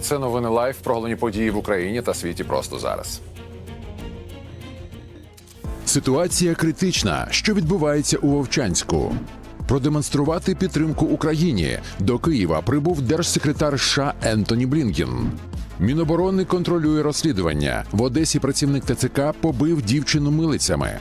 Це новини лайф про головні події в Україні та світі просто зараз. Ситуація критична, що відбувається у Вовчанську. Продемонструвати підтримку Україні до Києва прибув держсекретар США Ентоні Блінкен. Міноборони контролює розслідування. В Одесі працівник ТЦК побив дівчину милицями.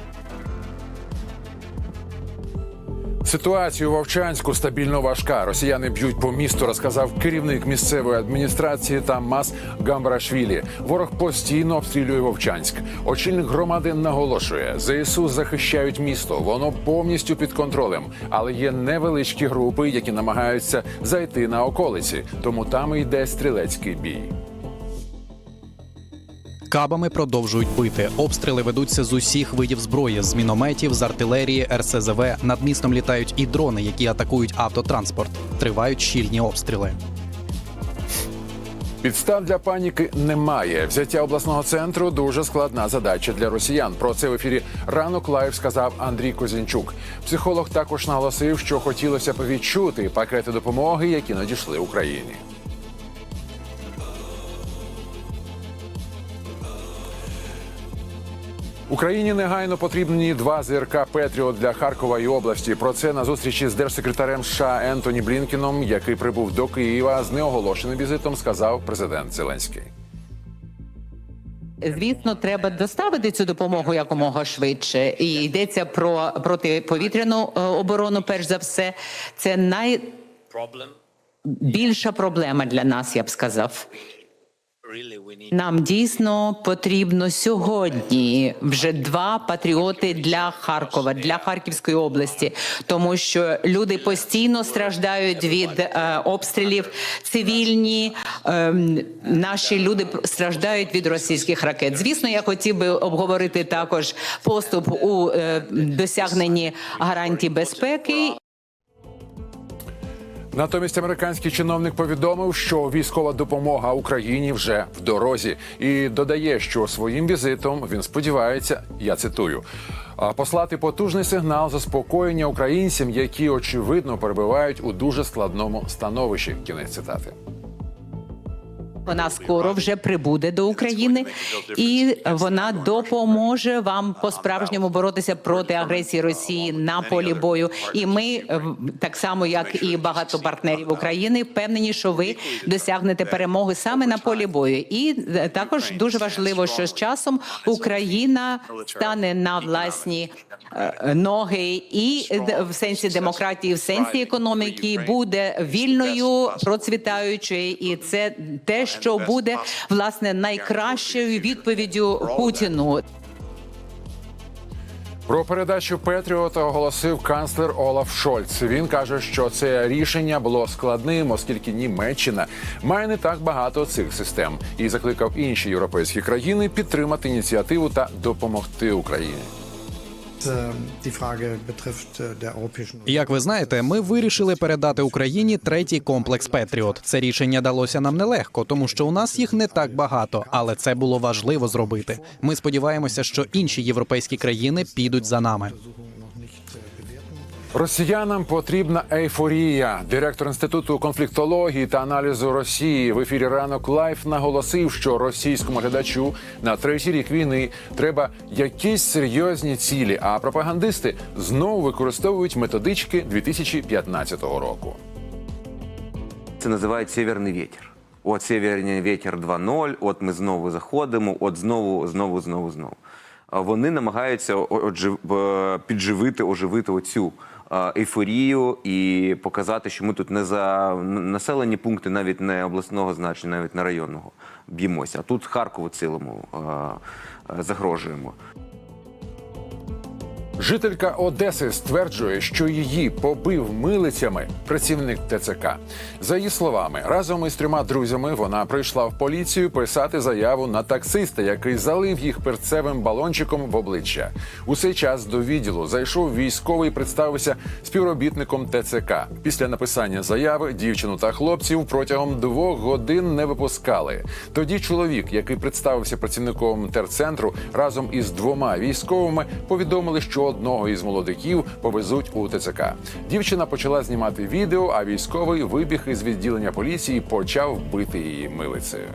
Ситуація у Вовчанську стабільно важка. Росіяни б'ють по місту, розказав керівник місцевої адміністрації та МАС Гамбарашвілі. Ворог постійно обстрілює Вовчанськ. Очільник громади наголошує: ЗСУ захищають місто. Воно повністю під контролем, але є невеличкі групи, які намагаються зайти на околиці. Тому там і йде стрілецький бій. Кабами продовжують бити. Обстріли ведуться з усіх видів зброї: з мінометів, з артилерії, РСЗВ. Над містом літають і дрони, які атакують автотранспорт. Тривають щільні обстріли. Підстав для паніки немає. Взяття обласного центру дуже складна задача для росіян. Про це в ефірі ранок лайв сказав Андрій Козінчук. Психолог також наголосив, що хотілося б відчути пакети допомоги, які надійшли Україні. Україні негайно потрібні два ЗРК Петріот для Харкова і області. Про це на зустрічі з держсекретарем США Ентоні Блінкеном, який прибув до Києва з неоголошеним візитом, сказав президент Зеленський. Звісно, треба доставити цю допомогу якомога швидше. І йдеться про протиповітряну е, оборону. Перш за все, це найбільша проблема для нас, я б сказав. Нам дійсно потрібно сьогодні вже два патріоти для Харкова, для Харківської області, тому що люди постійно страждають від е, обстрілів. Цивільні е, наші люди страждають від російських ракет. Звісно, я хотів би обговорити також поступ у е, досягненні гарантій безпеки Натомість американський чиновник повідомив, що військова допомога Україні вже в дорозі, і додає, що своїм візитом він сподівається, я цитую, «а, послати потужний сигнал заспокоєння українцям, які очевидно перебувають у дуже складному становищі. Кінець цитати. Вона скоро вже прибуде до України, і вона допоможе вам по справжньому боротися проти агресії Росії на полі бою. І ми е, так само, як і багато партнерів України, впевнені, що ви досягнете перемоги саме на полі бою. І е, також дуже важливо, що з часом Україна стане на власні е, ноги, і в сенсі демократії, в сенсі економіки буде вільною, процвітаючою, і це те, що буде власне найкращою відповіддю Путіну. Про передачу Петріота оголосив канцлер Олаф Шольц. Він каже, що це рішення було складним, оскільки Німеччина має не так багато цих систем, і закликав інші європейські країни підтримати ініціативу та допомогти Україні. Як ви знаєте, ми вирішили передати Україні третій комплекс Петріот. Це рішення далося нам нелегко, тому що у нас їх не так багато, але це було важливо зробити. Ми сподіваємося, що інші європейські країни підуть за нами. Росіянам потрібна ейфорія. Директор інституту конфліктології та аналізу Росії в ефірі ранок лайф наголосив, що російському глядачу на третій рік війни треба якісь серйозні цілі. А пропагандисти знову використовують методички 2015 року. Це називають северний вітер. От северний вітер 2.0, от ми знову заходимо, от знову, знову, знову, знову. Вони намагаються е, підживити, оживити оцю ейфорію і показати, що ми тут не за населені пункти, навіть не обласного значення, навіть не районного б'ємося. А тут Харкову цілому загрожуємо. Жителька Одеси стверджує, що її побив милицями працівник ТЦК. За її словами, разом із трьома друзями вона прийшла в поліцію писати заяву на таксиста, який залив їх перцевим балончиком в обличчя. У цей час до відділу зайшов військовий, і представився співробітником ТЦК. Після написання заяви дівчину та хлопців протягом двох годин не випускали. Тоді чоловік, який представився працівником терцентру, разом із двома військовими повідомили, що одного із молодиків повезуть у ТЦК. Дівчина почала знімати відео, а військовий вибіг із відділення поліції почав бити її милицею.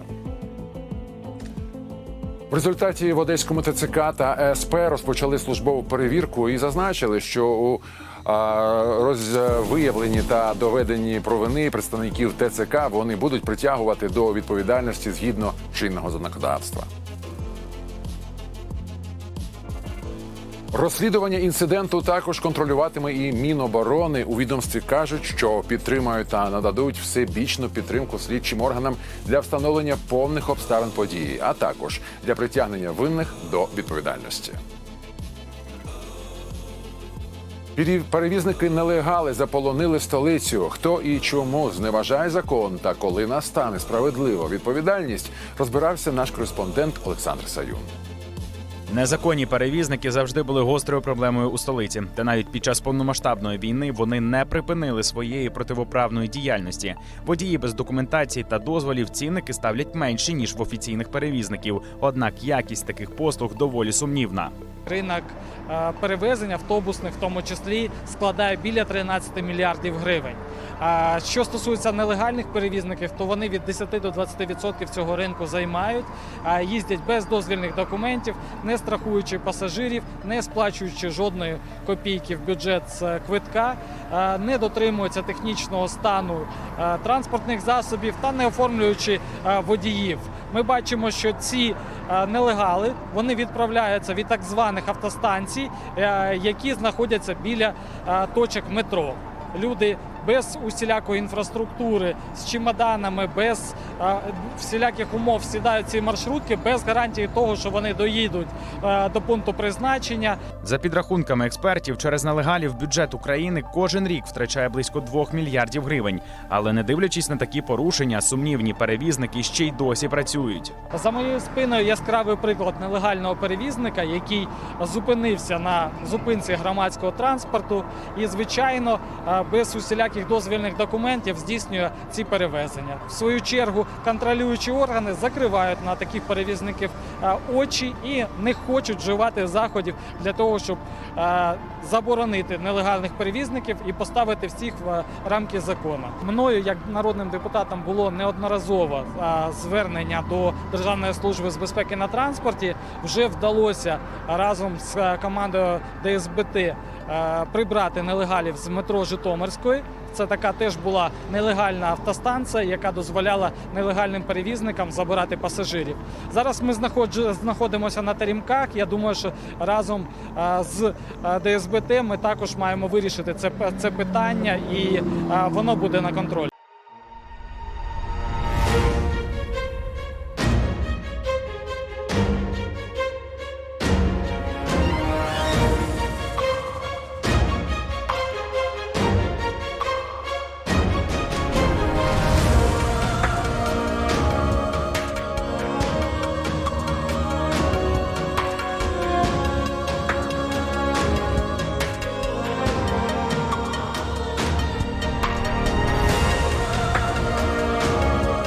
В результаті в Одеському ТЦК та СП розпочали службову перевірку і зазначили, що у а, розвиявленні та доведенні провини представників ТЦК вони будуть притягувати до відповідальності згідно чинного законодавства. Розслідування інциденту також контролюватиме і Міноборони. У відомстві кажуть, що підтримають та нададуть всебічну підтримку слідчим органам для встановлення повних обставин події, а також для притягнення винних до відповідальності. Пере- Перевізники нелегали заполонили столицю. Хто і чому зневажає закон та коли настане справедлива відповідальність, розбирався наш кореспондент Олександр Саюн. Незаконні перевізники завжди були гострою проблемою у столиці, та навіть під час повномасштабної війни вони не припинили своєї противоправної діяльності. Водії без документації та дозволів цінники ставлять менші ніж в офіційних перевізників. Однак якість таких послуг доволі сумнівна. Ринок е, перевезень автобусних, в тому числі, складає біля 13 мільярдів гривень. А що стосується нелегальних перевізників, то вони від 10 до 20% цього ринку займають, їздять без дозвільних документів, не страхуючи пасажирів, не сплачуючи жодної копійки в бюджет з квитка, не дотримуються технічного стану транспортних засобів та не оформлюючи водіїв. Ми бачимо, що ці нелегали вони відправляються від так званих автостанцій, е, які знаходяться біля точок метро. Люди без усілякої інфраструктури, з чемоданами, без всіляких умов сідають ці маршрутки, без гарантії того, що вони доїдуть е, до пункту призначення. За підрахунками експертів, через нелегалів бюджет України кожен рік втрачає близько 2 мільярдів гривень. Але не дивлячись на такі порушення, сумнівні перевізники ще й досі працюють. За моєю спиною яскравий приклад нелегального перевізника, який зупинився на зупинці громадського транспорту і, звичайно, е, без усіляких дозвільних документів здійснює ці перевезення. В свою чергу контролюючі органи закривають на таких перевізників е, очі і не хочуть вживати заходів для того, щоб е, заборонити нелегальних перевізників і поставити всіх в е, рамки закону. Мною, як народним депутатом, було неодноразово звернення до Державної служби з безпеки на транспорті. Вже вдалося разом з командою ДСБТ прибрати нелегалів з метро Житомирської. Це така теж була нелегальна автостанція, яка дозволяла нелегальним перевізникам забирати пасажирів. Зараз ми знаходимося на тарімках. Я думаю, що разом е, з е, ДСБТ ми також маємо вирішити це, це питання, і е, воно буде на контролі.